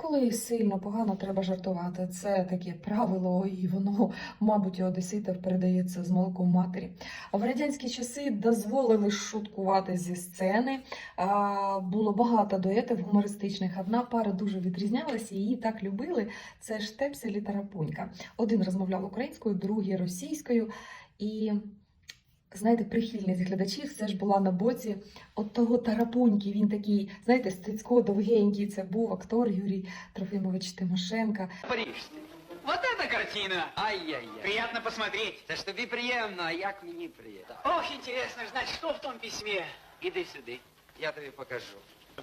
Коли сильно погано, треба жартувати. Це таке правило, і воно, мабуть, у одеситів передається з молоком матері. В радянські часи дозволили шуткувати зі сцени. Було багато дуетів гумористичних. Одна пара дуже відрізнялася, її так любили. Це Штепсель і Тарапунька. Один розмовляв українською, другий російською. І знаєте, прихильність глядачів все ж була на боці от того Тарапуньки. Він такий, знаєте, стецько довгенький. Це був актор Юрій Трофимович Тимошенко. Парижский. Вот эта картина! Ай-яй-яй. Приятно посмотреть. Да тобі приємно, а як мені приємно. Ох, интересно знать, что в том письме. Іди сюди, я тобі покажу.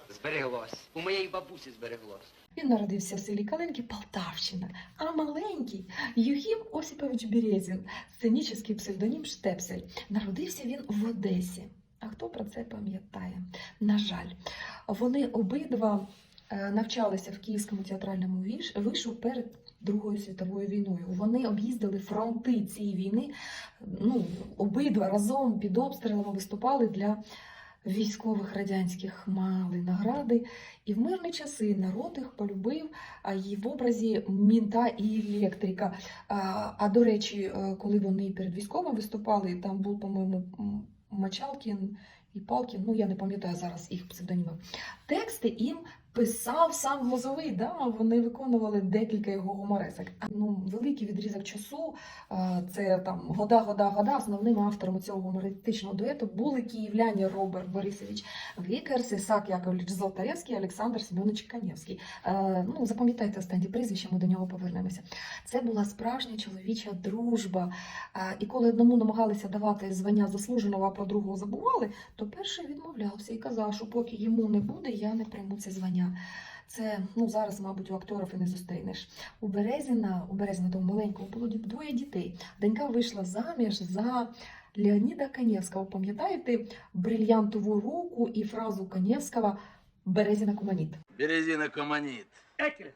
Збереглось. У моєї бабусі збереглось. Він народився в селі Калинки, Полтавщина, а маленький Юхім Осіпович Березін, сценічний псевдонім Штепсель. Народився він в Одесі. А хто про це пам'ятає? На жаль, вони обидва е, навчалися в Київському театральному вишу перед Другою світовою війною. Вони об'їздили фронти цієї війни. Ну, обидва разом під обстрілами виступали для військових радянських мали награди. І в мирні часи народ їх полюбив і в образі мінта і електрика. А, а до речі, е, коли вони перед військовим виступали, там був, по-моєму, Мачалкін і Палкін, ну я не пам'ятаю зараз їх псевдоніми. Тексти їм писав сам Лозовий, да? вони виконували декілька його гуморесок. Ну, великий відрізок часу, це там года, года, года. Основним автором цього гумористичного дуету були київляні Роберт Борисович Вікерс, Ісак Яковлевич Золотаревський, Олександр Семенович Канєвський. Е, ну, запам'ятайте останні прізвища, ми до нього повернемося. Це була справжня чоловіча дружба. І коли одному намагалися давати звання заслуженого, а про другого забували, то перший відмовлявся і казав, що поки йому не буде, я не прийму це звання. Це ну зараз, мабуть, у акторів і не зустрінеш. У Березіна, у Березіна того маленького було двоє дітей. Донька вийшла заміж за Леоніда Канєвського. Пам'ятаєте брильянтову руку і фразу Канєвського Березіна. Экель.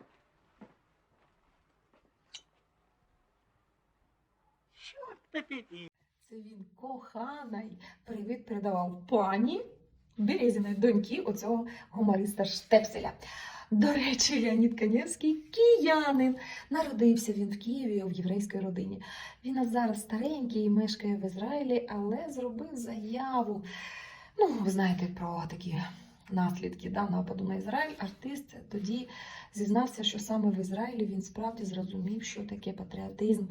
Черт побери. Це він коханий привіт передавав пані Березіної доньки оцього гумориста Штепселя. До речі, Леонід Канєвський киянин. Народився він в Києві в єврейській родині. Він зараз старенький і мешкає в Ізраїлі, але зробив заяву. Ну, ви знаєте про такі наслідки да, нападу на Ізраїль. Артист тоді зізнався, що саме в Ізраїлі він справді зрозумів, що таке патріотизм.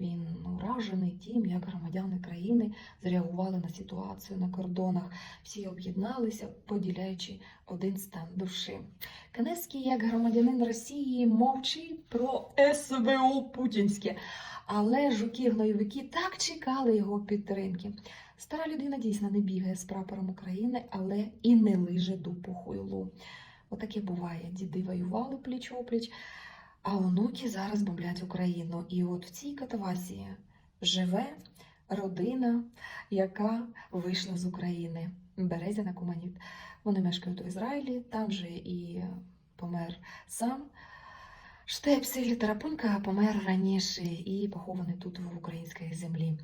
Він уражений тим, як громадяни країни зреагували на ситуацію на кордонах. Всі об'єдналися, поділяючи один стан душі. Каневський, як громадянин Росії, мовчить про СВО путінське. Але жуки-гнойовики так чекали його підтримки. Стара людина дійсно не бігає з прапором України, але і не лиже дупу хуйлу. Отаке буває. Діди воювали пліч опліч, а онуки зараз бомблять Україну. І от в цій катавасії живе родина, яка вийшла з України. Березіна Куманіт. Вони мешкають у Ізраїлі, там же і помер сам. Штепсель Тарапунька помер раніше і похований тут в українській землі.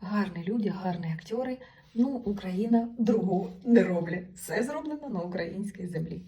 Гарні люди, гарні актори. Ну, Україна другого не роблять. Все зроблено на українській землі.